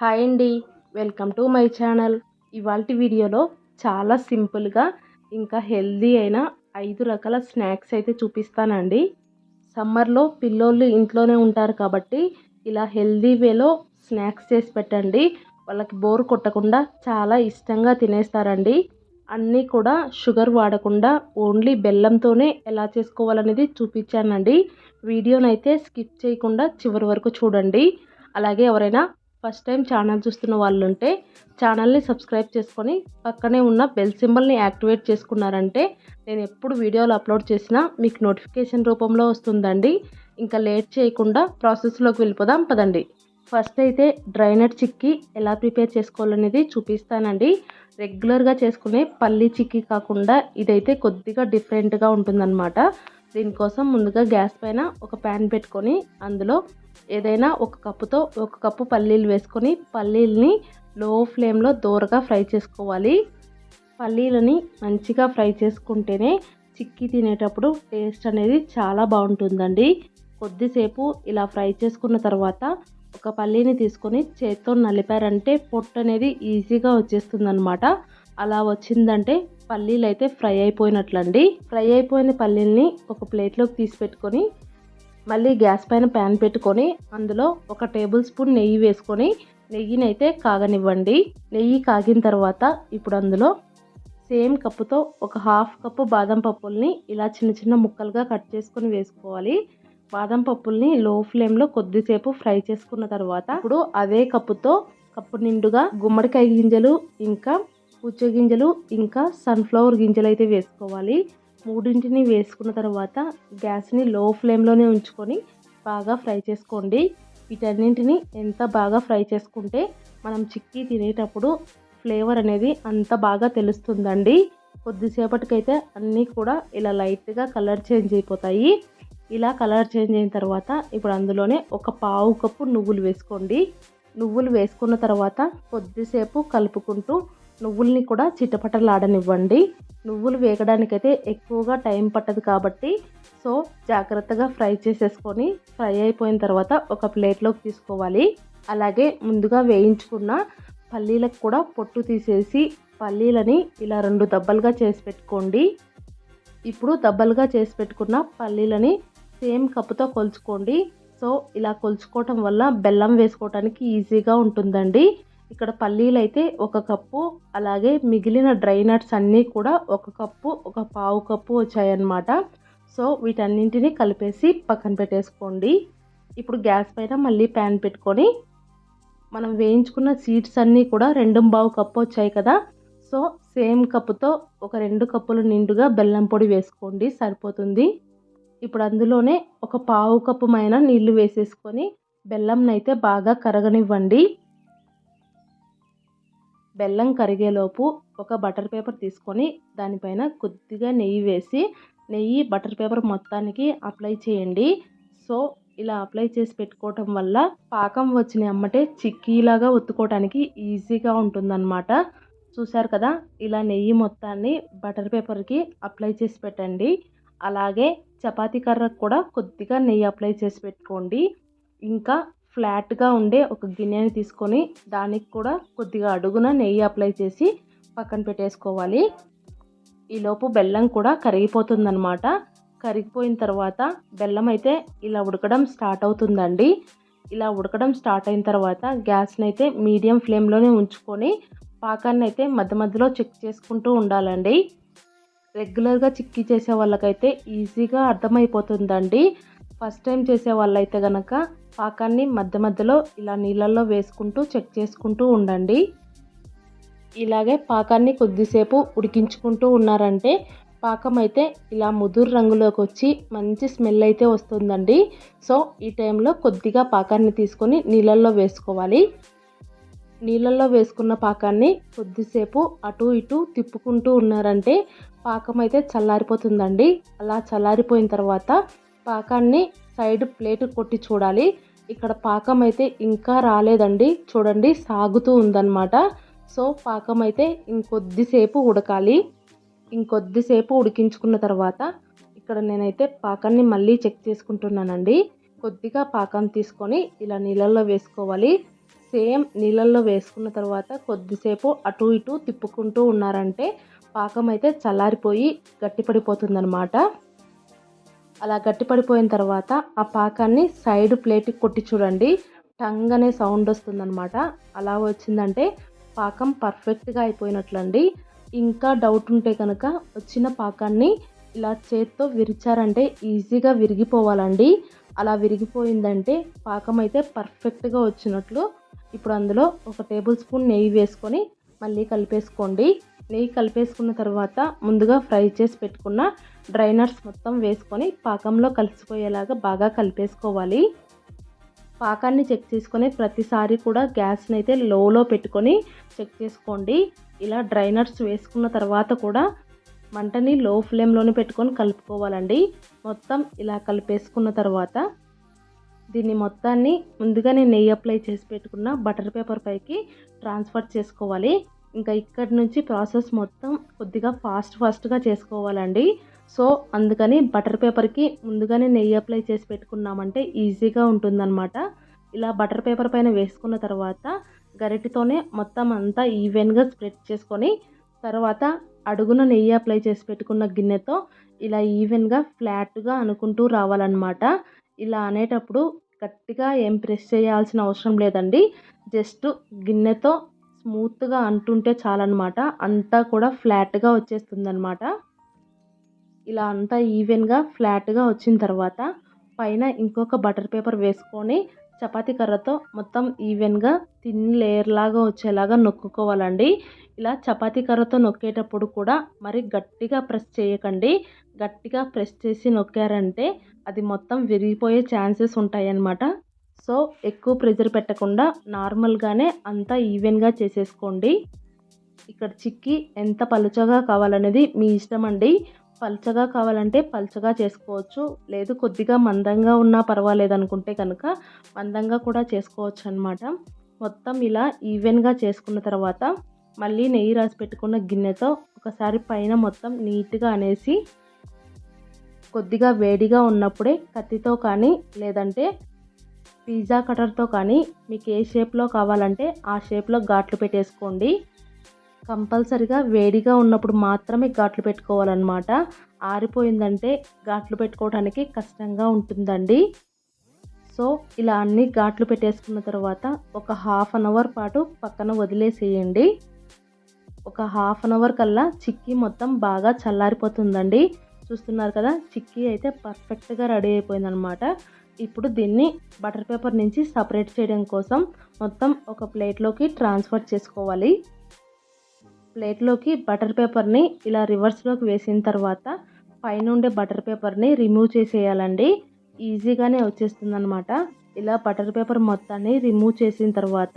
Hi అండి. Welcome to my channel. ఇవాళ వీడియోలో చాలా సింపుల్గా ఇంకా హెల్దీ అయిన ఐదు రకాల స్నాక్స్ అయితే చూపిస్తానండి. సమ్మర్లో పిల్లోళ్ళు ఇంట్లోనే ఉంటారు కాబట్టి ఇలా హెల్దీ వేలో స్నాక్స్ చేసి పెట్టండి. వాళ్ళకి బోర్ కొట్టకుండా చాలా ఇష్టంగా తినేస్తారండి. అన్నీ కూడా షుగర్ వాడకుండా ఓన్లీ బెల్లంతోనే ఎలా చేసుకోవాలనేది చూపించానండి. వీడియోనైతే స్కిప్ చేయకుండా చివరి వరకు చూడండి. అలాగే ఎవరైనా ఫస్ట్ టైం ఛానల్ చూస్తున్న వాళ్ళు ఉంటే ఛానల్ని సబ్స్క్రైబ్ చేసుకొని పక్కనే ఉన్న బెల్ సింబల్ని యాక్టివేట్ చేసుకున్నారంటే నేను ఎప్పుడు వీడియోలు అప్లోడ్ చేసినా మీకు నోటిఫికేషన్ రూపంలో వస్తుందండి. ఇంకా లేట్ చేయకుండా ప్రాసెస్లోకి వెళ్ళిపోదాం పదండి. ఫస్ట్ అయితే డ్రైనట్ చిక్కీ ఎలా ప్రిపేర్ చేసుకోవాలనేది చూపిస్తానండి. రెగ్యులర్గా చేసుకునే పల్లీ చిక్కీ కాకుండా ఇదైతే కొద్దిగా డిఫరెంట్గా ఉంటుందన్నమాట. దీనికోసం ముందుగా గ్యాస్ పైన ఒక ప్యాన్ పెట్టుకొని అందులో ఏదైనా ఒక కప్పుతో ఒక కప్పు పల్లీలు వేసుకొని పల్లీలని లో ఫ్లేమ్లో దోరగా ఫ్రై చేసుకోవాలి. పల్లీలని మంచిగా ఫ్రై చేసుకుంటేనే చిక్కి తినేటప్పుడు టేస్ట్ అనేది చాలా బాగుంటుందండి. కొద్దిసేపు ఇలా ఫ్రై చేసుకున్న తర్వాత ఒక పల్లీని తీసుకొని చేత్తో నలిపారంటే పొట్టు అనేది ఈజీగా వచ్చేస్తుందనమాట అలా వచ్చిందంటే పల్లీలు అయితే ఫ్రై అయిపోయినట్లండి. ఫ్రై అయిపోయిన పల్లీల్ని ఒక ప్లేట్లోకి తీసి పెట్టుకొని మళ్ళీ గ్యాస్ పైన ప్యాన్ పెట్టుకొని అందులో ఒక టేబుల్ స్పూన్ నెయ్యి వేసుకొని నెయ్యిని అయితే కాగనివ్వండి. నెయ్యి కాగిన తర్వాత ఇప్పుడు అందులో సేమ్ కప్పుతో ఒక హాఫ్ కప్పు బాదం పప్పుల్ని ఇలా చిన్న చిన్న ముక్కలుగా కట్ చేసుకొని వేసుకోవాలి. బాదం పప్పుల్ని లో ఫ్లేమ్లో కొద్దిసేపు ఫ్రై చేసుకున్న తర్వాత ఇప్పుడు అదే కప్పుతో కప్పు నిండుగా గుమ్మడికాయ గింజలు ఇంకా పుచ్చ గింజలు ఇంకా సన్ఫ్లవర్ గింజలు అయితే వేసుకోవాలి. మూడింటిని వేసుకున్న తర్వాత గ్యాస్ని లో ఫ్లేమ్లోనే ఉంచుకొని బాగా ఫ్రై చేసుకోండి. వీటన్నింటిని ఎంత బాగా ఫ్రై చేసుకుంటే మనం చిక్కీ తినేటప్పుడు ఫ్లేవర్ అనేది అంత బాగా తెలుస్తుందండి. కొద్దిసేపటికైతే అన్నీ కూడా ఇలా లైట్గా కలర్ చేంజ్ అయిపోతాయి. ఇలా కలర్ చేంజ్ అయిన తర్వాత ఇప్పుడు అందులోనే ఒక పావు కప్పు నువ్వులు వేసుకోండి. నువ్వులు వేసుకున్న తర్వాత కొద్దిసేపు కలుపుకుంటూ నువ్వుల్ని కూడా చిటపటలాడనివ్వండి. నువ్వులు వేగడానికైతే ఎక్కువగా టైం పట్టదు కాబట్టి సో జాగ్రత్తగా ఫ్రై చేసేసుకొని ఫ్రై అయిపోయిన తర్వాత ఒక ప్లేట్లోకి తీసుకోవాలి. అలాగే ముందుగా వేయించుకున్న పల్లీలకు కూడా పొట్టు తీసేసి పల్లీలని ఇలా రెండు దబ్బలుగా చేసి పెట్టుకోండి. ఇప్పుడు దబ్బలుగా చేసి పెట్టుకున్న పల్లీలని సేమ్ కప్పుతో కొలుచుకోండి. సో ఇలా కొలుచుకోవటం వల్ల బెల్లం వేసుకోవటానికి ఈజీగా ఉంటుందండి. ఇక్కడ పల్లీలు అయితే ఒక కప్పు అలాగే మిగిలిన డ్రై నట్స్ అన్నీ కూడా ఒక కప్పు ఒక పావు కప్పు వచ్చాయన్నమాట. సో వీటన్నింటినీ కలిపేసి పక్కన పెట్టేసుకోండి. ఇప్పుడు గ్యాస్ పైన మళ్ళీ ప్యాన్ పెట్టుకొని మనం వేయించుకున్న సీడ్స్ అన్నీ కూడా రెండు బావు కప్పు వచ్చాయి కదా. సో సేమ్ కప్పుతో ఒక రెండు కప్పులు నిండుగా బెల్లం పొడి వేసుకోండి సరిపోతుంది. ఇప్పుడు అందులోనే ఒక పావు కప్పు మైన నీళ్ళు వేసేసుకొని బెల్లంనైతే బాగా కరగనివ్వండి. బెల్లం కరిగేలోపు ఒక బటర్ పేపర్ తీసుకొని దానిపైన కొద్దిగా నెయ్యి వేసి నెయ్యి బటర్ పేపర్ మొత్తానికి అప్లై చేయండి. సో ఇలా అప్లై చేసి పెట్టుకోవటం వల్ల పాకం వచ్చిన అమ్మటే చిక్కీలాగా ఒత్తుకోవడానికి ఈజీగా ఉంటుందన్నమాట. చూశారు కదా ఇలా నెయ్యి మొత్తాన్ని బటర్ పేపర్కి అప్లై చేసి పెట్టండి. అలాగే చపాతీ కర్రకు కూడా కొద్దిగా నెయ్యి అప్లై చేసి పెట్టుకోండి. ఇంకా ఫ్లాట్గా ఉండే ఒక గిన్నెని తీసుకొని దానికి కూడా కొద్దిగా అడుగున నెయ్యి అప్లై చేసి పక్కన పెట్టేసుకోవాలి. ఈలోపు బెల్లం కూడా కరిగిపోతుందన్నమాట. కరిగిపోయిన తర్వాత బెల్లం అయితే ఇలా ఉడకడం స్టార్ట్ అవుతుందండి. ఇలా ఉడకడం స్టార్ట్ అయిన తర్వాత గ్యాస్ని అయితే మీడియం ఫ్లేమ్లోనే ఉంచుకొని పాకాన్ని అయితే మధ్య మధ్యలో చెక్ చేసుకుంటూ ఉండాలండి. రెగ్యులర్గా చిక్కి చేసే వాళ్ళకైతే ఈజీగా అర్థమైపోతుందండి. ఫస్ట్ టైం చేసే వాళ్ళైతే కనుక పాకాన్ని మధ్య మధ్యలో ఇలా నీళ్ళల్లో వేసుకుంటూ చెక్ చేసుకుంటూ ఉండండి. ఇలాగే పాకాన్ని కొద్దిసేపు ఉడికించుకుంటూ ఉన్నారంటే పాకం అయితే ఇలా ముదురు రంగులోకి వచ్చి మంచి స్మెల్ అయితే వస్తుందండి. సో ఈ టైంలో కొద్దిగా పాకాన్ని తీసుకొని నీళ్ళల్లో వేసుకోవాలి. నీళ్ళల్లో వేసుకున్న పాకాన్ని కొద్దిసేపు అటు ఇటు తిప్పుకుంటూ ఉన్నారంటే పాకం అయితే చల్లారిపోతుందండి. అలా చల్లారిపోయిన తర్వాత పాకాన్ని సైడ్ ప్లేట్ కొట్టి చూడాలి. ఇక్కడ పాకం అయితే ఇంకా రాలేదండి. చూడండి సాగుతూ ఉందన్నమాట. సో పాకం అయితే ఇంకొద్దిసేపు ఉడకాలి. ఇంకొద్దిసేపు ఉడికించుకున్న తర్వాత ఇక్కడ నేనైతే పాకాన్ని మళ్ళీ చెక్ చేసుకుంటున్నానండి. కొద్దిగా పాకం తీసుకొని ఇలా నీళ్ళల్లో వేసుకోవాలి. సేమ్ నీళ్ళల్లో వేసుకున్న తర్వాత కొద్దిసేపు అటు ఇటు తిప్పుకుంటూ ఉన్నారంటే పాకం అయితే చల్లారిపోయి గట్టిపడిపోతుందన్నమాట. అలా గట్టిపడిపోయిన తర్వాత ఆ పాకాన్ని సైడ్ ప్లేట్కి కొట్టి చూడండి. టంగ్ అనే సౌండ్ వస్తుందన్నమాట. అలా వచ్చిందంటే పాకం పర్ఫెక్ట్గా అయిపోయినట్లండి. ఇంకా డౌట్ ఉంటే కనుక వచ్చిన పాకాన్ని ఇలా చేత్తో విరిచారంటే ఈజీగా విరిగిపోవాలండి. అలా విరిగిపోయిందంటే పాకం అయితే పర్ఫెక్ట్గా వచ్చినట్లు. ఇప్పుడు అందులో ఒక టేబుల్ స్పూన్ నెయ్యి వేసుకొని మళ్ళీ కలిపేసుకోండి. నెయ్యి కలిపేసుకున్న తర్వాత ముందుగా ఫ్రై చేసి పెట్టుకున్న డ్రైనర్స్ మొత్తం వేసుకొని పాకంలో కలిసిపోయేలాగా బాగా కలిపేసుకోవాలి. పాకాన్ని చెక్ చేసుకొని ప్రతిసారి కూడా గ్యాస్ని అయితే లోలో పెట్టుకొని చెక్ చేసుకోండి. ఇలా డ్రైనర్స్ వేసుకున్న తర్వాత కూడా మంటని లో ఫ్లేమ్లోనే పెట్టుకొని కలుపుకోవాలండి. మొత్తం ఇలా కలిపేసుకున్న తర్వాత దీన్ని మొత్తాన్ని ముందుగానే నెయ్యి అప్లై చేసి పెట్టుకున్న బటర్ పేపర్ పైకి ట్రాన్స్ఫర్ చేసుకోవాలి. ఇంకా ఇక్కడి నుంచి ప్రాసెస్ మొత్తం కొద్దిగా ఫాస్ట్ ఫాస్ట్గా చేసుకోవాలండి. సో అందుకని బటర్ పేపర్కి ముందుగానే నెయ్యి అప్లై చేసి పెట్టుకున్నామంటే ఈజీగా ఉంటుందన్నమాట. ఇలా బటర్ పేపర్ పైన వేసుకున్న తర్వాత గరిటితోనే మొత్తం అంతా ఈవెన్గా స్ప్రెడ్ చేసుకొని తర్వాత అడుగున నెయ్యి అప్లై చేసి పెట్టుకున్న గిన్నెతో ఇలా ఈవెన్గా ఫ్లాట్గా అనుకుంటూ రావాలన్నమాట. ఇలా అనేటప్పుడు గట్టిగా ఏం ప్రెస్ చేయాల్సిన అవసరం లేదండి. జస్ట్ గిన్నెతో స్మూత్గా అంటుంటే చాలన్నమాట. అంతా కూడా ఫ్లాట్గా వచ్చేస్తుంది అనమాట ఇలా అంతా ఈవెన్గా ఫ్లాట్గా వచ్చిన తర్వాత పైన ఇంకొక బటర్ పేపర్ వేసుకొని చపాతీ కర్రతో మొత్తం ఈవెన్గా తిన్ లేయర్ లాగా వచ్చేలాగా నొక్కుకోవాలండి. ఇలా చపాతీ కర్రతో నొక్కేటప్పుడు కూడా మరి గట్టిగా ప్రెస్ చేయకండి. గట్టిగా ప్రెస్ చేసి నొక్కారంటే అది మొత్తం విరిగిపోయే ఛాన్సెస్ ఉంటాయి అన్నమాట సో ఎక్కువ ప్రెజర్ పెట్టకుండా నార్మల్గానే అంతా ఈవెన్గా చేసేసుకోండి. ఇక్కడ చిక్కి ఎంత పలుచగా కావాలనేది మీ ఇష్టం అండి పల్చగా కావాలంటే పల్చగా చేసుకోవచ్చు. లేదు కొద్దిగా మందంగా ఉన్నా పర్వాలేదు అనుకుంటే కనుక మందంగా కూడా చేసుకోవచ్చు అనమాట మొత్తం ఇలా ఈవెన్గా చేసుకున్న తర్వాత మళ్ళీ నెయ్యి రాసి పెట్టుకున్న గిన్నెతో ఒకసారి పైన మొత్తం నీట్గా అనేసి కొద్దిగా వేడిగా ఉన్నప్పుడే కత్తితో కానీ లేదంటే పిజ్జా కటర్తో కానీ మీకు ఏ షేప్లో కావాలంటే ఆ షేప్లో ఘాట్లు పెట్టేసుకోండి. కంపల్సరిగా వేడిగా ఉన్నప్పుడు మాత్రమే ఘాట్లు పెట్టుకోవాలన్నమాట. ఆరిపోయిందంటే ఘాట్లు పెట్టుకోవడానికి కష్టంగా ఉంటుందండి. సో ఇలా అన్ని ఘాట్లు పెట్టేసుకున్న తర్వాత ఒక హాఫ్ అన్ అవర్ పాటు పక్కన వదిలేసేయండి. ఒక హాఫ్ అన్ అవర్ కల్లా చిక్కీ మొత్తం బాగా చల్లారిపోతుందండి. చూస్తున్నారు కదా చిక్కీ అయితే పర్ఫెక్ట్గా రెడీ అయిపోయిందనమాట ఇప్పుడు దీన్ని బటర్ పేపర్ నుంచి సపరేట్ చేయడం కోసం మొత్తం ఒక ప్లేట్లోకి ట్రాన్స్ఫర్ చేసుకోవాలి. ప్లేట్లోకి బటర్ పేపర్ని ఇలా రివర్స్లోకి వేసిన తర్వాత పైన ఉండే బటర్ పేపర్ని రిమూవ్ చేసేయాలండి. ఈజీగానే వచ్చేస్తుంది అనమాట ఇలా బటర్ పేపర్ మొత్తాన్ని రిమూవ్ చేసిన తర్వాత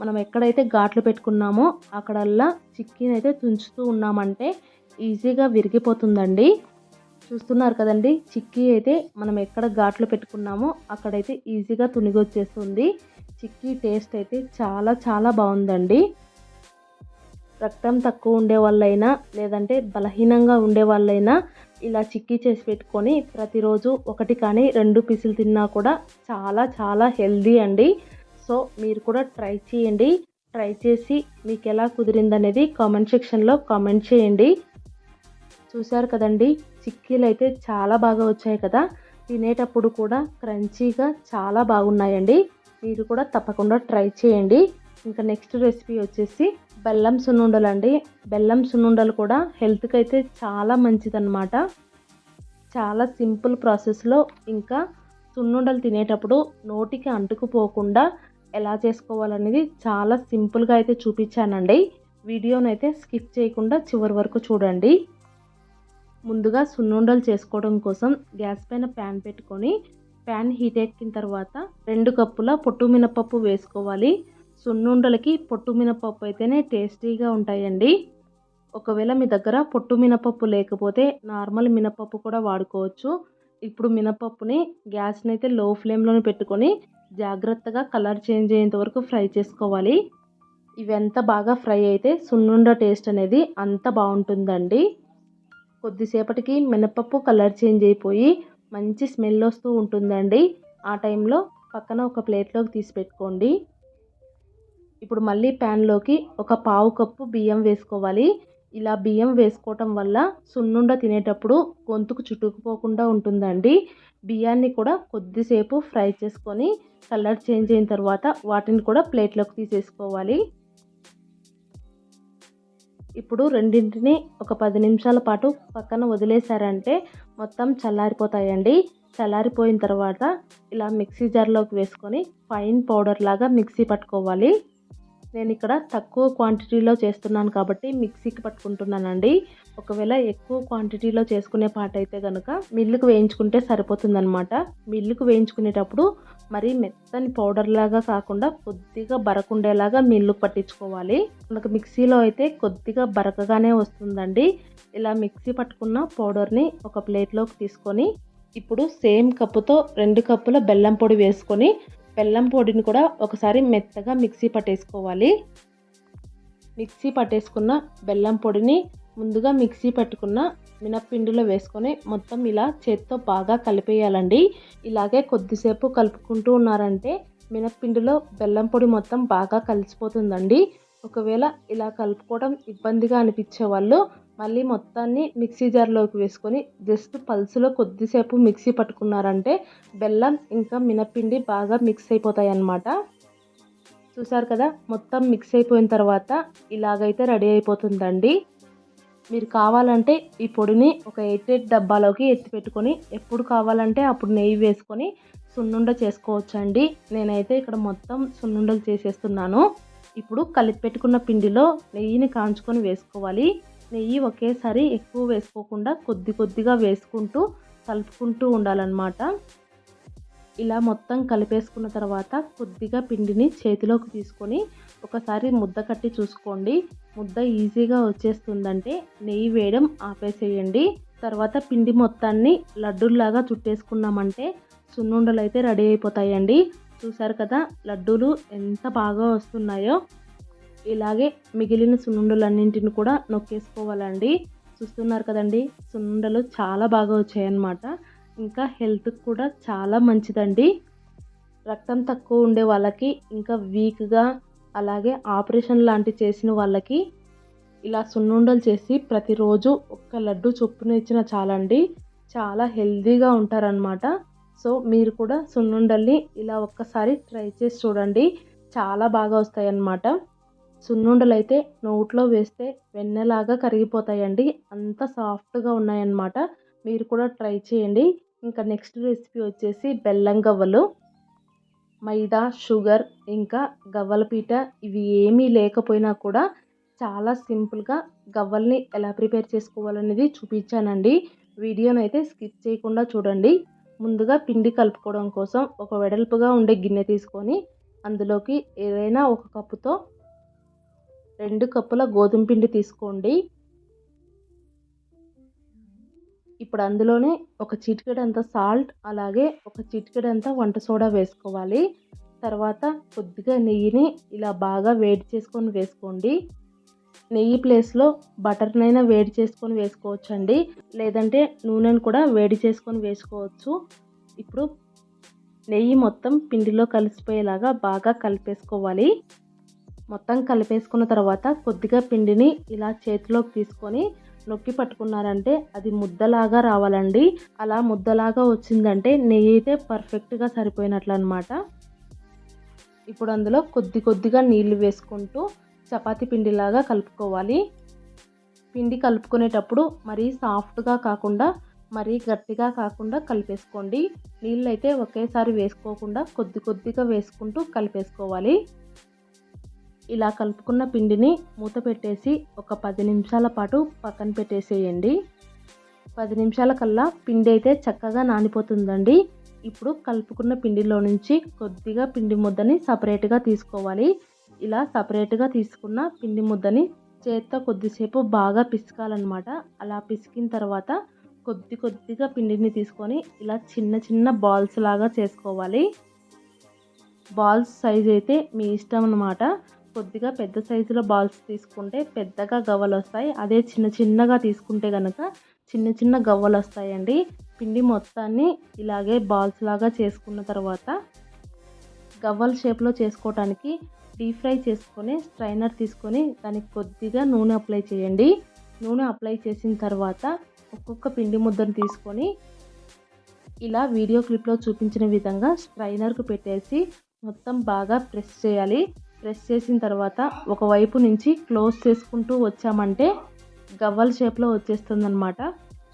మనం ఎక్కడైతే ఘాట్లు పెట్టుకున్నామో అక్కడల్లా చిక్కీని అయితే తుంచుతూ ఉన్నామంటే ఈజీగా విరిగిపోతుందండి. చూస్తున్నారు కదండి చిక్కీ అయితే మనం ఎక్కడ ఘాట్లు పెట్టుకున్నామో అక్కడైతే ఈజీగా తునిగొచ్చేస్తుంది. చిక్కీ టేస్ట్ అయితే చాలా చాలా బాగుందండి. రక్తం తక్కువ ఉండే వాళ్ళైనా లేదంటే బలహీనంగా ఉండే వాళ్ళైనా ఇలా చిక్కీ చేసి పెట్టుకొని ప్రతిరోజు ఒకటి కానీ రెండు పీసులు తిన్నా కూడా చాలా చాలా హెల్దీ అండి. సో మీరు కూడా ట్రై చేయండి. ట్రై చేసి మీకు ఎలా కుదిరిందనేది కామెంట్ సెక్షన్లో కామెంట్ చేయండి. చూశారు కదండి చిక్కీలు అయితే చాలా బాగా వచ్చాయి కదా. తినేటప్పుడు కూడా క్రంచీగా చాలా బాగున్నాయండి. మీరు కూడా తప్పకుండా ట్రై చేయండి. ఇంకా నెక్స్ట్ రెసిపీ వచ్చేసి బెల్లం సున్నుండలు అండి. బెల్లం సున్నుండలు కూడా హెల్త్కి అయితే చాలా మంచిదన్నమాట. చాలా సింపుల్ ప్రాసెస్లో ఇంకా సున్నుండలు తినేటప్పుడు నోటికి అంటుకుపోకుండా ఎలా చేసుకోవాలనేది చాలా సింపుల్గా అయితే చూపించానండి. వీడియోను అయితే స్కిప్ చేయకుండా చివరి వరకు చూడండి. ముందుగా సున్నుండలు చేసుకోవడం కోసం గ్యాస్ పైన ప్యాన్ పెట్టుకొని ప్యాన్ హీట్ ఎక్కిన తర్వాత రెండు కప్పుల పొట్టు మినపప్పు వేసుకోవాలి. సున్నుండలకి పొట్టు మినపప్పు అయితేనే టేస్టీగా ఉంటాయండి. ఒకవేళ మీ దగ్గర పొట్టు మినపప్పు లేకపోతే నార్మల్ మినపప్పు కూడా వాడుకోవచ్చు. ఇప్పుడు మినపప్పుని గ్యాస్ని అయితే లో ఫ్లేమ్లోనే పెట్టుకొని జాగ్రత్తగా కలర్ చేంజ్ అయ్యేంత వరకు ఫ్రై చేసుకోవాలి. ఇవి ఎంత బాగా ఫ్రై అయితే సున్నుండ టేస్ట్ అనేది అంత బాగుంటుందండి. కొద్దిసేపటికి మినపప్పు కలర్ చేంజ్ అయిపోయి మంచి స్మెల్ వస్తూ ఉంటుందండి. ఆ టైంలో పక్కన ఒక ప్లేట్లోకి తీసి పెట్టుకోండి. ఇప్పుడు మళ్ళీ ప్యాన్లోకి ఒక పావు కప్పు బియ్యం వేసుకోవాలి. ఇలా బియ్యం వేసుకోవటం వల్ల సున్నుండ తినేటప్పుడు గొంతుకు చుట్టుకుపోకుండా ఉంటుందండి. బియ్యాన్ని కూడా కొద్దిసేపు ఫ్రై చేసుకొని కలర్ చేంజ్ అయిన తర్వాత వాటిని కూడా ప్లేట్లోకి తీసేసుకోవాలి. ఇప్పుడు రెండింటిని ఒక పది నిమిషాల పాటు పక్కన వదిలేశారంటే మొత్తం చల్లారిపోతాయండి. చల్లారిపోయిన తర్వాత ఇలా మిక్సీ జార్లోకి వేసుకొని ఫైన్ పౌడర్ లాగా మిక్సీ పట్టుకోవాలి. నేను ఇక్కడ తక్కువ క్వాంటిటీలో చేస్తున్నాను కాబట్టి మిక్సీకి పట్టుకుంటున్నానండి. ఒకవేళ ఎక్కువ క్వాంటిటీలో చేసుకునే పాట అయితే కనుక మిల్లుకు వేయించుకుంటే సరిపోతుందనమాట మిల్లుకు వేయించుకునేటప్పుడు మరి మెత్తని పౌడర్ లాగా కాకుండా కొద్దిగా బరకుండేలాగా మిల్లుకు పట్టించుకోవాలి. మనకు మిక్సీలో అయితే కొద్దిగా బరకగానే వస్తుందండి. ఇలా మిక్సీ పట్టుకున్న పౌడర్ని ఒక ప్లేట్లోకి తీసుకొని ఇప్పుడు సేమ్ కప్పుతో రెండు కప్పుల బెల్లం పొడి వేసుకొని బెల్లం పొడిని కూడా ఒకసారి మెత్తగా మిక్సీ పట్టేసుకోవాలి. మిక్సీ పట్టేసుకున్న బెల్లం పొడిని ముందుగా మిక్సీ పట్టుకున్న మినప్పిండిలో వేసుకొని మొత్తం ఇలా చేత్తో బాగా కలిపేయాలండి. ఇలాగే కొద్దిసేపు కలుపుకుంటూ ఉన్నారంటే మినప్పిండిలో బెల్లం పొడి మొత్తం బాగా కలిసిపోతుందండి. ఒకవేళ ఇలా కలుపుకోవడం ఇబ్బందిగా అనిపించే వాళ్ళు మళ్ళీ మొత్తాన్ని మిక్సీ జార్లోకి వేసుకొని జస్ట్ పల్స్లో కొద్దిసేపు మిక్సీ పట్టుకున్నారంటే బెల్లం ఇంకా మినపిండి బాగా మిక్స్ అయిపోతాయి అన్నమాట చూసారు కదా మొత్తం మిక్స్ అయిపోయిన తర్వాత ఇలాగైతే రెడీ అయిపోతుందండి. మీరు కావాలంటే ఈ పొడిని ఒక ఎయిట్ ఎయిట్ డబ్బాలోకి ఎత్తి పెట్టుకొని ఎప్పుడు కావాలంటే అప్పుడు నెయ్యి వేసుకొని సున్నుండ చేసుకోవచ్చండి. నేనైతే ఇక్కడ మొత్తం సున్నుండలు చేసేస్తున్నాను. ఇప్పుడు కలిపి పెట్టుకున్న పిండిలో నెయ్యిని కాంచుకొని వేసుకోవాలి. నెయ్యి ఒకేసారి ఎక్కువ వేసుకోకుండా కొద్ది కొద్దిగా వేసుకుంటూ కలుపుకుంటూ ఉండాలన్నమాట. ఇలా మొత్తం కలిపేసుకున్న తర్వాత కొద్దిగా పిండిని చేతిలోకి తీసుకొని ఒకసారి ముద్ద కట్టి చూసుకోండి. ముద్ద ఈజీగా వచ్చేస్తుందంటే నెయ్యి వేయడం ఆపేసేయండి. తర్వాత పిండి మొత్తాన్ని లడ్డూల్లాగా చుట్టేసుకున్నామంటే సున్నుండలు అయితే రెడీ అయిపోతాయండి. చూసారు కదా లడ్డూలు ఎంత బాగా వస్తున్నాయో. ఇలాగే మిగిలిన సున్నుండలన్నింటిని కూడా నొక్కేసుకోవాలండి. చూస్తున్నారు కదండి సున్నుండలు చాలా బాగా వచ్చాయన్నమాట. ఇంకా హెల్త్కి కూడా చాలా మంచిదండి. రక్తం తక్కువ ఉండే వాళ్ళకి ఇంకా వీక్గా అలాగే ఆపరేషన్ లాంటి చేసిన వాళ్ళకి ఇలా సున్నుండలు చేసి ప్రతిరోజు ఒక్క లడ్డు చొప్పున ఇచ్చిన చాలండి. చాలా హెల్దీగా ఉంటారనమాట సో మీరు కూడా సున్నుండల్ని ఇలా ఒక్కసారి ట్రై చేసి చూడండి. చాలా బాగా వస్తాయి అన్నమాట సున్నుండలు అయితే నోట్లో వేస్తే వెన్నెలాగా కరిగిపోతాయండి. అంత సాఫ్ట్గా ఉన్నాయన్నమాట. మీరు కూడా ట్రై చేయండి. ఇంకా నెక్స్ట్ రెసిపీ వచ్చేసి బెల్లం గవ్వలు మైదా షుగర్ ఇంకా గవ్వల పీట ఇవి ఏమీ లేకపోయినా కూడా చాలా సింపుల్గా గవ్వల్ని ఎలా ప్రిపేర్ చేసుకోవాలనేది చూపించానండి. వీడియోని అయితే స్కిప్ చేయకుండా చూడండి. ముందుగా పిండి కలుపుకోవడం కోసం ఒక వెడల్పుగా ఉండే గిన్నె తీసుకొని అందులోకి ఏదైనా ఒక కప్పుతో రెండు కప్పుల గోధుమ పిండి తీసుకోండి. ఇప్పుడు అందులోనే ఒక చిటికెడంత సాల్ట్ అలాగే ఒక చిటికెడంత వంట సోడా వేసుకోవాలి. తర్వాత కొద్దిగా నెయ్యిని ఇలా బాగా వేడి చేసుకొని వేసుకోండి. నెయ్యి ప్లేస్లో బటర్నైనా వేడి చేసుకొని వేసుకోవచ్చండి. లేదంటే నూనెను కూడా వేడి చేసుకొని వేసుకోవచ్చు. ఇప్పుడు నెయ్యి మొత్తం పిండిలో కలిసిపోయేలాగా బాగా కలిపేసుకోవాలి. మొత్తం కలిపేసుకున్న తర్వాత కొద్దిగా పిండిని ఇలా చేతిలోకి తీసుకొని నొక్కి పట్టుకున్నారంటే అది ముద్దలాగా రావాలండి. అలా ముద్దలాగా వచ్చిందంటే నెయ్యి అయితే పర్ఫెక్ట్గా సరిపోయినట్లు అనమాట ఇప్పుడు అందులో కొద్ది కొద్దిగా నీళ్ళు వేసుకుంటూ చపాతీ పిండిలాగా కలుపుకోవాలి. పిండి కలుపుకునేటప్పుడు మరీ సాఫ్ట్గా కాకుండా మరీ గట్టిగా కాకుండా కలిపేసుకోండి. నీళ్ళు అయితే ఒకేసారి వేసుకోకుండా కొద్ది కొద్దిగా వేసుకుంటూ కలిపేసుకోవాలి. ఇలా కలుపుకున్న పిండిని మూత పెట్టేసి ఒక పది నిమిషాల పాటు పక్కన పెట్టేసేయండి. పది నిమిషాల కల్లా పిండి అయితే చక్కగా నానిపోతుందండి. ఇప్పుడు కలుపుకున్న పిండిలో నుంచి కొద్దిగా పిండి ముద్దని సపరేట్గా తీసుకోవాలి. ఇలా సపరేట్గా తీసుకున్న పిండి ముద్దని చేత్తో కొద్దిసేపు బాగా పిసకాలన్నమాట. అలా పిసికిన తర్వాత కొద్ది కొద్దిగా పిండిని తీసుకొని ఇలా చిన్న చిన్న బాల్స్ లాగా చేసుకోవాలి. బాల్స్ సైజ్ అయితే మీ ఇష్టం అన్నమాట. కొద్దిగా పెద్ద సైజులో బాల్స్ తీసుకుంటే పెద్దగా గవ్వలు వస్తాయి అదే చిన్న చిన్నగా తీసుకుంటే కనుక చిన్న చిన్న గవ్వలు వస్తాయండి పిండి మొత్తాన్ని ఇలాగే బాల్స్ లాగా చేసుకున్న తర్వాత గవ్వల షేప్లో చేసుకోవటానికి డీప్ ఫ్రై చేసుకొని స్ట్రైనర్ తీసుకొని దానికి కొద్దిగా నూనె అప్లై చేయండి. నూనె అప్లై చేసిన తర్వాత ఒక్కొక్క పిండి ముద్దను తీసుకొని ఇలా వీడియో క్లిప్లో చూపించిన విధంగా స్ట్రైనర్కు పెట్టేసి మొత్తం బాగా ప్రెస్ చేయాలి. ప్రెస్ చేసిన తర్వాత ఒకవైపు నుంచి క్లోజ్ చేసుకుంటూ వచ్చామంటే గవ్వల షేప్లో వచ్చేస్తుంది అనమాట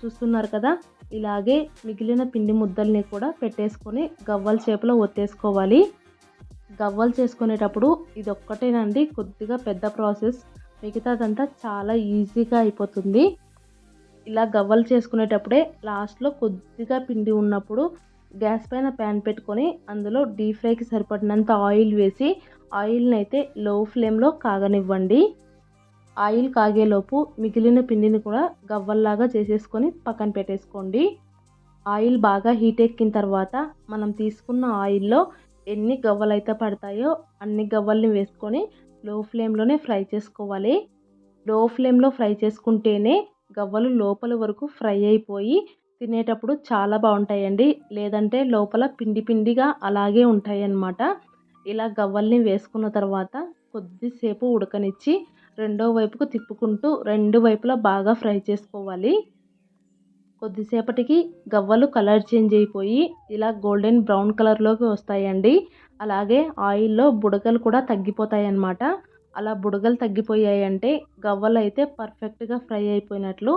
చూస్తున్నారు కదా? ఇలాగే మిగిలిన పిండి ముద్దల్ని కూడా పెట్టేసుకొని గవ్వల షేప్లో ఒత్తేసుకోవాలి. గవ్వలు చేసుకునేటప్పుడు ఇది ఒక్కటేనండి కొద్దిగా పెద్ద ప్రాసెస్ మిగతాదంతా చాలా ఈజీగా అయిపోతుంది. ఇలా గవ్వలు చేసుకునేటప్పుడే లాస్ట్లో కొద్దిగా పిండి ఉన్నప్పుడు గ్యాస్ పైన ప్యాన్ పెట్టుకొని అందులో డీప్ ఫ్రైకి సరిపడినంత ఆయిల్ వేసి ఆయిల్ని అయితే లో ఫ్లేమ్లో కాగనివ్వండి. ఆయిల్ కాగేలోపు మిగిలిన పిండిని కూడా గవ్వల్లాగా చేసేసుకొని పక్కన పెట్టేసుకోండి. ఆయిల్ బాగా హీట్ ఎక్కిన తర్వాత మనం తీసుకున్న ఆయిల్లో ఎన్ని గవ్వలు అయితే పడతాయో అన్ని గవ్వల్ని వేసుకొని లో ఫ్లేమ్లోనే ఫ్రై చేసుకోవాలి. లో ఫ్లేమ్లో ఫ్రై చేసుకుంటేనే గవ్వలు లోపల వరకు ఫ్రై అయిపోయి తినేటప్పుడు చాలా బాగుంటాయండి. లేదంటే లోపల పిండి పిండిగా అలాగే ఉంటాయి అన్నమాట ఇలా గవ్వల్ని వేసుకున్న తర్వాత కొద్దిసేపు ఉడకనిచ్చి రెండో వైపుకు తిప్పుకుంటూ రెండు వైపులా బాగా ఫ్రై చేసుకోవాలి. కొద్దిసేపటికి గవ్వలు కలర్ చేంజ్ అయిపోయి ఇలా గోల్డెన్ బ్రౌన్ కలర్లోకి వస్తాయండి. అలాగే ఆయిల్లో బుడగలు కూడా తగ్గిపోతాయి అన్నమాట అలా బుడగలు తగ్గిపోయాయంటే గవ్వలు అయితే పర్ఫెక్ట్గా ఫ్రై అయిపోయినట్లు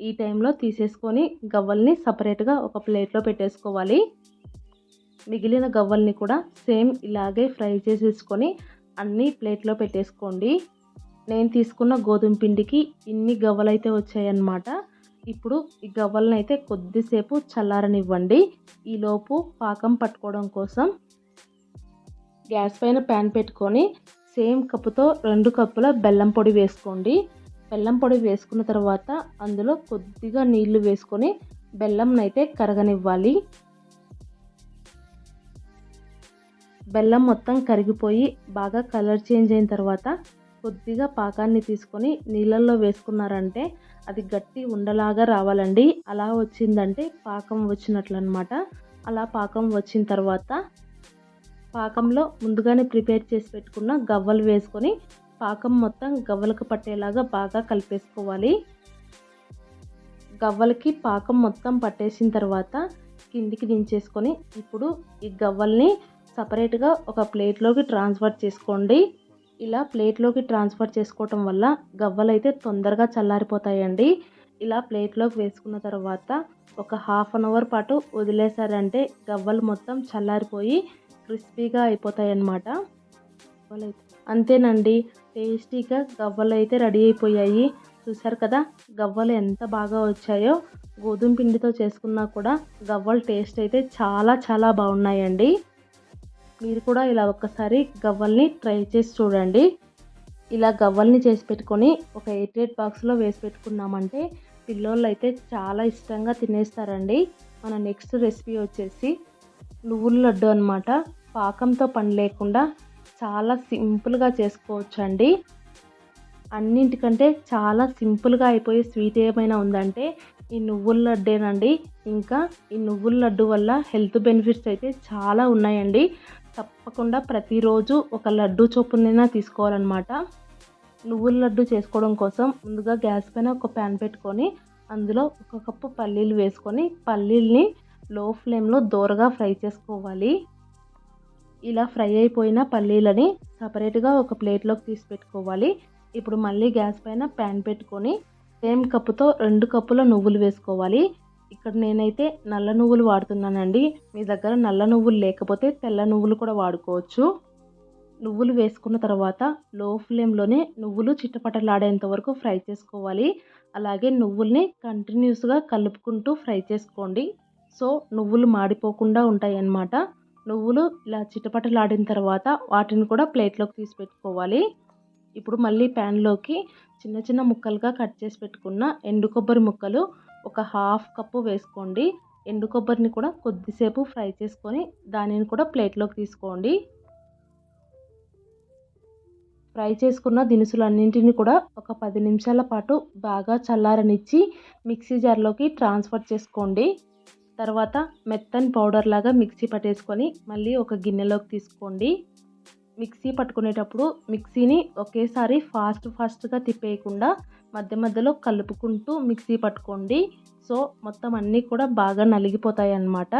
ఈ టైంలో తీసేసుకొని గవ్వల్ని సపరేట్గా ఒక ప్లేట్లో పెట్టేసుకోవాలి. మిగిలిన గవ్వల్ని కూడా సేమ్ ఇలాగే ఫ్రై చేసేసుకొని అన్నీ ప్లేట్లో పెట్టేసుకోండి. నేను తీసుకున్న గోధుమ పిండికి ఇన్ని గవ్వలు అయితే వచ్చాయన్నమాట. ఇప్పుడు ఈ గవ్వలను అయితే కొద్దిసేపు చల్లారనివ్వండి. ఈలోపు పాకం పట్టుకోవడం కోసం గ్యాస్ పైన ప్యాన్ పెట్టుకొని సేమ్ కప్పుతో రెండు కప్పుల బెల్లం పొడి వేసుకోండి. బెల్లం పొడి వేసుకున్న తర్వాత అందులో కొద్దిగా నీళ్ళు వేసుకొని బెల్లం అయితే కరగనివ్వాలి. బెల్లం మొత్తం కరిగిపోయి బాగా కలర్ చేంజ్ అయిన తర్వాత కొద్దిగా పాకాన్ని తీసుకొని నీళ్ళల్లో వేసుకున్నారంటే అది గట్టి ఉండలాగా రావాలండి. అలా వచ్చిందంటే పాకం వచ్చినట్లు అనమాట అలా పాకం వచ్చిన తర్వాత పాకంలో ముందుగానే ప్రిపేర్ చేసి పెట్టుకున్న గవ్వలు వేసుకొని పాకం మొత్తం గవ్వలకు పట్టేలాగా బాగా కలిపేసుకోవాలి. గవ్వలకి పాకం మొత్తం పట్టేసిన తర్వాత కిందికి దించేసుకొని ఇప్పుడు ఈ గవ్వల్ని సపరేట్గా ఒక ప్లేట్లోకి ట్రాన్స్ఫర్ చేసుకోండి. ఇలా ప్లేట్లోకి ట్రాన్స్ఫర్ చేసుకోవటం వల్ల గవ్వలు అయితే తొందరగా చల్లారిపోతాయండి. ఇలా ప్లేట్లోకి వేసుకున్న తర్వాత ఒక హాఫ్ అన్ అవర్ పాటు వదిలేసారంటే గవ్వలు మొత్తం చల్లారిపోయి క్రిస్పీగా అయిపోతాయి అన్నమాట అంతేనండి. టేస్టీగా గవ్వలు అయితే రెడీ అయిపోయాయి. చూసారు కదా గవ్వలు ఎంత బాగా వచ్చాయో. గోధుమ పిండితో చేసుకున్నా కూడా గవ్వల టేస్ట్ అయితే చాలా చాలా బాగున్నాయండి. మీరు కూడా ఇలా ఒక్కసారి గవ్వల్ని ట్రై చేసి చూడండి. ఇలా గవ్వల్ని చేసి పెట్టుకొని ఒక ఎయిట్ ఎయిట్ బాక్స్లో వేసి పెట్టుకున్నామంటే పిల్లోళ్ళు అయితే చాలా ఇష్టంగా తినేస్తారండి. మన నెక్స్ట్ రెసిపీ వచ్చేసి నువ్వుల లడ్డు అనమాట పాకంతో పని లేకుండా చాలా సింపుల్గా చేసుకోవచ్చు అండి అన్నింటికంటే చాలా సింపుల్గా అయిపోయే స్వీట్ ఏమైనా ఉందంటే ఈ నువ్వుల లడ్డేనండి. ఇంకా ఈ నువ్వుల లడ్డు వల్ల హెల్త్ బెనిఫిట్స్ అయితే చాలా ఉన్నాయండి. తప్పకుండా ప్రతిరోజు ఒక లడ్డు చొప్పునైనా తీసుకోవాలన్నమాట. నువ్వుల లడ్డు చేసుకోవడం కోసం ముందుగా గ్యాస్ పైన ఒక ప్యాన్ పెట్టుకొని అందులో ఒక కప్పు పల్లీలు వేసుకొని పల్లీల్ని లో ఫ్లేమ్లో దోరగా ఫ్రై చేసుకోవాలి. ఇలా ఫ్రై అయిపోయిన పల్లీలని సపరేట్గా ఒక ప్లేట్లోకి తీసి పెట్టుకోవాలి ఇప్పుడు మళ్ళీ గ్యాస్ పైన ప్యాన్ పెట్టుకొని సేమ్ కప్పుతో రెండు కప్పుల నువ్వులు వేసుకోవాలి. ఇక్కడ నేనైతే నల్ల నువ్వులు వాడుతున్నానండి. మీ దగ్గర నల్ల నువ్వులు లేకపోతే తెల్ల నువ్వులు కూడా వాడుకోవచ్చు. నువ్వులు వేసుకున్న తర్వాత లో ఫ్లేమ్లోనే నువ్వులు చిట్టపటలాడేంత వరకు ఫ్రై చేసుకోవాలి. అలాగే నువ్వుల్ని కంటిన్యూస్గా కలుపుకుంటూ ఫ్రై చేసుకోండి. సో నువ్వులు మాడిపోకుండా ఉంటాయి అన్నమాట నువ్వులు ఇలా చిటపటలాడిన తర్వాత వాటిని కూడా ప్లేట్లోకి తీసి పెట్టుకోవాలి. ఇప్పుడు మళ్ళీ ప్యాన్లోకి చిన్న చిన్న ముక్కలుగా కట్ చేసి పెట్టుకున్న ఎండు కొబ్బరి ముక్కలు ఒక హాఫ్ కప్పు వేసుకోండి. ఎండు కొబ్బరిని కూడా కొద్దిసేపు ఫ్రై చేసుకొని దానిని కూడా ప్లేట్లోకి తీసుకోండి. ఫ్రై చేసుకున్న దినుసులన్నింటిని కూడా ఒక పది నిమిషాల పాటు బాగా చల్లారనిచ్చి మిక్సీ జార్లోకి ట్రాన్స్ఫర్ చేసుకోండి. తర్వాత మెత్తని పౌడర్ లాగా మిక్సీ పట్టేసుకొని మళ్ళీ ఒక గిన్నెలోకి తీసుకోండి. మిక్సీ పట్టుకునేటప్పుడు మిక్సీని ఒకేసారి ఫాస్ట్ ఫాస్ట్గా తిప్పేయకుండా మధ్య మధ్యలో కలుపుకుంటూ మిక్సీ పట్టుకోండి. సో మొత్తం అన్నీ కూడా బాగా నలిగిపోతాయి అన్నమాట.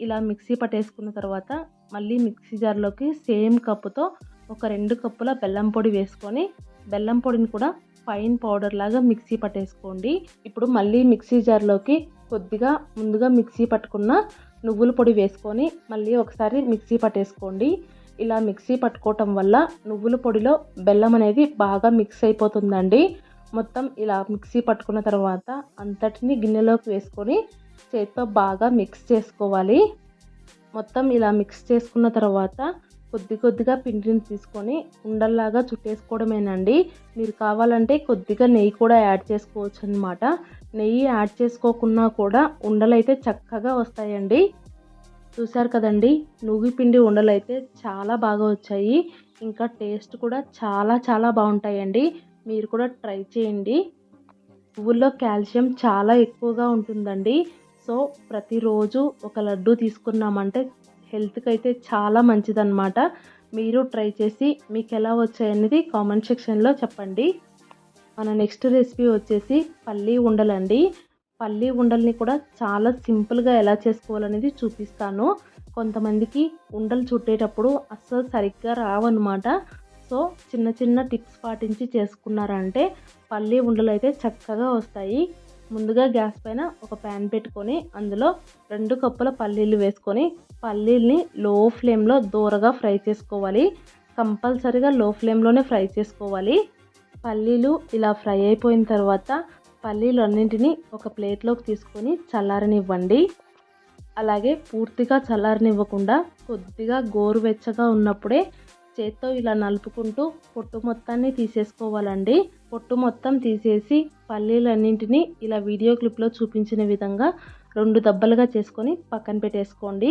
ఇలా మిక్సీ పట్టేసుకున్న తర్వాత మళ్ళీ మిక్సీ జార్లోకి సేమ్ కప్పుతో ఒక రెండు కప్పుల బెల్లం పొడి వేసుకొని బెల్లం పొడిని కూడా ఫైన్ పౌడర్ లాగా మిక్సీ పట్టేసుకోండి. ఇప్పుడు మళ్ళీ మిక్సీ జార్లోకి కొద్దిగా ముందుగా మిక్సీ పట్టుకున్న నువ్వుల పొడి వేసుకొని మళ్ళీ ఒకసారి మిక్సీ పట్టేసుకోండి. ఇలా మిక్సీ పట్టుకోవటం వల్ల నువ్వుల పొడిలో బెల్లం అనేది బాగా మిక్స్ అయిపోతుందండి. మొత్తం ఇలా మిక్సీ పట్టుకున్న తర్వాత అంతటిని గిన్నెలోకి వేసుకొని చేత్తో బాగా మిక్స్ చేసుకోవాలి. మొత్తం ఇలా మిక్స్ చేసుకున్న తర్వాత కొద్ది కొద్దిగా పిండిని తీసుకొని ఉండల్లాగా చుట్టేసుకోవడమేనండి. మీరు కావాలంటే కొద్దిగా నెయ్యి కూడా యాడ్ చేసుకోవచ్చు అనమాట నెయ్యి యాడ్ చేసుకోకున్నా కూడా ఉండలైతే చక్కగా వస్తాయండి. చూశారు కదండి నువ్వు పిండి ఉండలు అయితే చాలా బాగా వచ్చాయి. ఇంకా టేస్ట్ కూడా చాలా చాలా బాగుంటాయండి. మీరు కూడా ట్రై చేయండి. పువ్వుల్లో కాల్షియం చాలా ఎక్కువగా ఉంటుందండి. సో ప్రతిరోజు ఒక లడ్డు తీసుకున్నామంటే హెల్త్కి అయితే చాలా మంచిదన్నమాట. మీరు ట్రై చేసి మీకు ఎలా వచ్చాయనేది కామెంట్ సెక్షన్లో చెప్పండి. మన నెక్స్ట్ రెసిపీ వచ్చేసి పల్లీ ఉండలండి. పల్లీ ఉండల్ని కూడా చాలా సింపుల్గా ఎలా చేసుకోవాలనేది చూపిస్తాను. కొంతమందికి ఉండలు చుట్టేటప్పుడు అస్సలు సరిగ్గా రావన్నమాట. సో చిన్న చిన్న టిప్స్ పాటించి చేసుకున్నారంటే పల్లీ ఉండలు అయితే చక్కగా వస్తాయి. ముందుగా గ్యాస్ పైన ఒక ప్యాన్ పెట్టుకొని అందులో రెండు కప్పుల పల్లీలు వేసుకొని పల్లీల్ని లో ఫ్లేమ్లో దూరగా ఫ్రై చేసుకోవాలి. కంపల్సరీగా లో ఫ్లేమ్లోనే ఫ్రై చేసుకోవాలి. పల్లీలు ఇలా ఫ్రై అయిపోయిన తర్వాత పల్లీలు అన్నింటినీ ఒక ప్లేట్లోకి తీసుకొని చల్లారనివ్వండి. అలాగే పూర్తిగా చల్లారనివ్వకుండా కొద్దిగా గోరువెచ్చగా ఉన్నప్పుడే చేత్తో ఇలా నలుపుకుంటూ పొట్టు మొత్తాన్ని తీసేసుకోవాలండి. పొట్టు మొత్తం తీసేసి పల్లీలన్నింటినీ ఇలా వీడియో క్లిప్లో చూపించిన విధంగా రెండు దబ్బలుగా చేసుకొని పక్కన పెట్టేసుకోండి.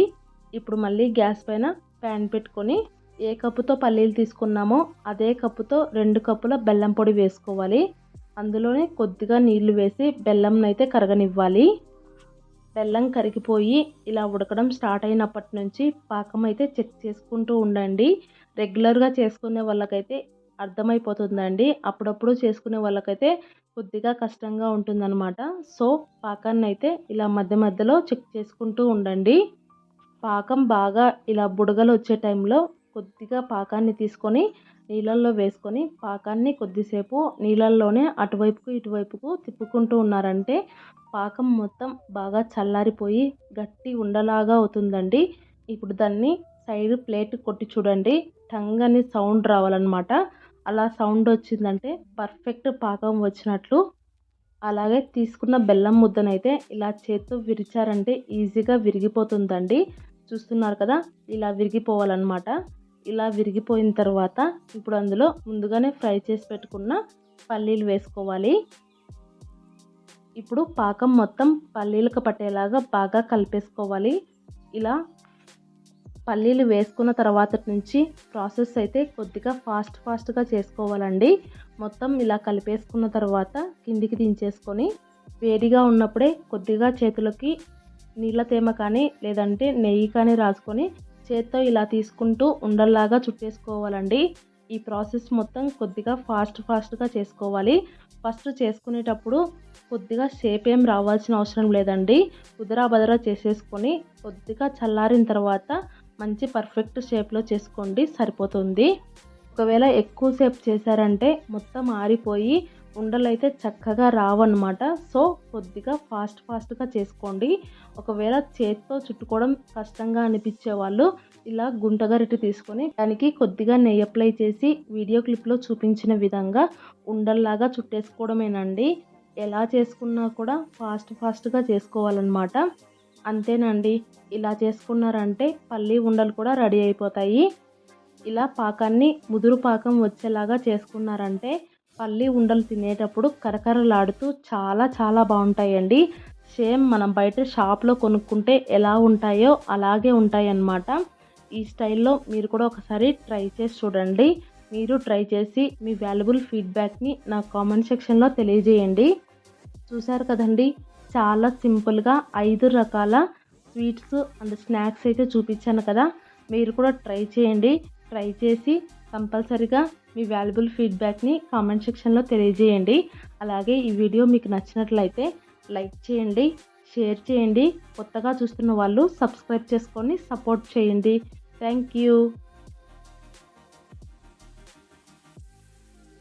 ఇప్పుడు మళ్ళీ గ్యాస్ పైన ప్యాన్ పెట్టుకొని ఏ కప్పుతో పల్లీలు తీసుకున్నామో అదే కప్పుతో రెండు కప్పుల బెల్లం పొడి వేసుకోవాలి. అందులోనే కొద్దిగా నీళ్ళు వేసి బెల్లంనైతే కరగనివ్వాలి. బెల్లం కరిగిపోయి ఇలా ఉడకడం స్టార్ట్ అయినప్పటి నుంచి పాకం అయితే చెక్ చేసుకుంటూ ఉండండి. రెగ్యులర్గా చేసుకునే వాళ్ళకైతే అర్థమైపోతుందండి. అప్పుడప్పుడు చేసుకునే వాళ్ళకైతే కొద్దిగా కష్టంగా ఉంటుందన్నమాట. సో పాకాన్ని అయితే ఇలా మధ్య మధ్యలో చెక్ చేసుకుంటూ ఉండండి. పాకం బాగా ఇలా బుడగలు వచ్చే టైంలో కొద్దిగా పాకాన్ని తీసుకొని నీళ్ళల్లో వేసుకొని పాకాన్ని కొద్దిసేపు నీళ్ళల్లోనే అటువైపుకు ఇటువైపుకు తిప్పుకుంటూ ఉన్నారంటే పాకం మొత్తం బాగా చల్లారిపోయి గట్టి ఉండలాగా అవుతుందండి. ఇప్పుడు దాన్ని సైడ్ ప్లేట్ కొట్టి చూడండి. టంగ్ అని సౌండ్ రావాలన్నమాట. అలా సౌండ్ వచ్చిందంటే పర్ఫెక్ట్ పాకం వచ్చినట్లు. అలాగే తీసుకున్న బెల్లం ముద్దనైతే ఇలా చేత్తో విరిచారంటే ఈజీగా విరిగిపోతుందండి. చూస్తున్నారు కదా ఇలా విరిగిపోవాలన్నమాట. ఇలా విరిగిపోయిన తర్వాత ఇప్పుడు అందులో ముందుగానే ఫ్రై చేసి పెట్టుకున్న పల్లీలు వేసుకోవాలి. ఇప్పుడు పాకం మొత్తం పల్లీలకు పట్టేలాగా బాగా కలిపేసుకోవాలి. ఇలా పల్లీలు వేసుకున్న తర్వాత నుంచి ప్రాసెస్ అయితే కొద్దిగా ఫాస్ట్ ఫాస్ట్గా చేసుకోవాలండి. మొత్తం ఇలా కలిపేసుకున్న తర్వాత కిందికి దించేసుకొని వేడిగా ఉన్నప్పుడే కొద్దిగా చేతులకి నీళ్ళ తేమ కానీ లేదంటే నెయ్యి కానీ రాసుకొని చేత్తో ఇలా తీసుకుంటూ ఉండల్లాగా చుట్టేసుకోవాలండి. ఈ ప్రాసెస్ మొత్తం కొద్దిగా ఫాస్ట్ ఫాస్ట్గా చేసుకోవాలి. ఫస్ట్ చేసుకునేటప్పుడు కొద్దిగా షేప్ ఏం రావాల్సిన అవసరం లేదండి. కుదరా బదరా చేసేసుకొని కొద్దిగా చల్లారిన తర్వాత మంచి పర్ఫెక్ట్ షేప్లో చేసుకోండి సరిపోతుంది. ఒకవేళ ఎక్కువసేపు చేశారంటే మొత్తం ఆరిపోయి ఉండలైతే చక్కగా రావన్నమాట. సో కొద్దిగా ఫాస్ట్ ఫాస్ట్గా చేసుకోండి. ఒకవేళ చేతితో చుట్టుకోవడం కష్టంగా అనిపించే వాళ్ళు ఇలా గుంటగరిటి తీసుకొని దానికి కొద్దిగా నెయ్యి అప్లై చేసి వీడియో క్లిప్లో చూపించిన విధంగా ఉండల్లాగా చుట్టేసుకోవడమేనండి. ఎలా చేసుకున్నా కూడా ఫాస్ట్ ఫాస్ట్గా చేసుకోవాలన్నమాట. అంతేనండి. ఇలా చేసుకున్నారంటే పల్లి ఉండలు కూడా రెడీ అయిపోతాయి. ఇలా పాకాన్ని ముదురు పాకం వచ్చేలాగా చేసుకున్నారంటే పల్లి ఉండలు తినేటప్పుడు కరకరలాడుతూ చాలా చాలా బాగుంటాయండి. సేమ్ మనం బయట షాప్లో కొనుక్కుంటే ఎలా ఉంటాయో అలాగే ఉంటాయి అన్నమాట ఈ స్టైల్లో మీరు కూడా ఒకసారి ట్రై చేసి చూడండి. మీరు ట్రై చేసి మీ వాల్యుబుల్ ఫీడ్బ్యాక్ని నా కామెంట్ సెక్షన్లో తెలియజేయండి. చూశారు కదండి? చాలా సింపుల్గా ఐదు రకాల స్వీట్స్ అండ్ స్నాక్స్ అయితే చూపించాను కదా. మీరు కూడా ట్రై చేయండి. ట్రై చేసి కంపల్సరిగా మీ వాల్యుబుల్ ఫీడ్బ్యాక్ని కామెంట్ సెక్షన్లో తెలియజేయండి. అలాగే ఈ వీడియో మీకు నచ్చినట్లయితే లైక్ చేయండి షేర్ చేయండి. కొత్తగా చూస్తున్న వాళ్ళు సబ్స్క్రైబ్ చేసుకొని సపోర్ట్ చేయండి. Thank you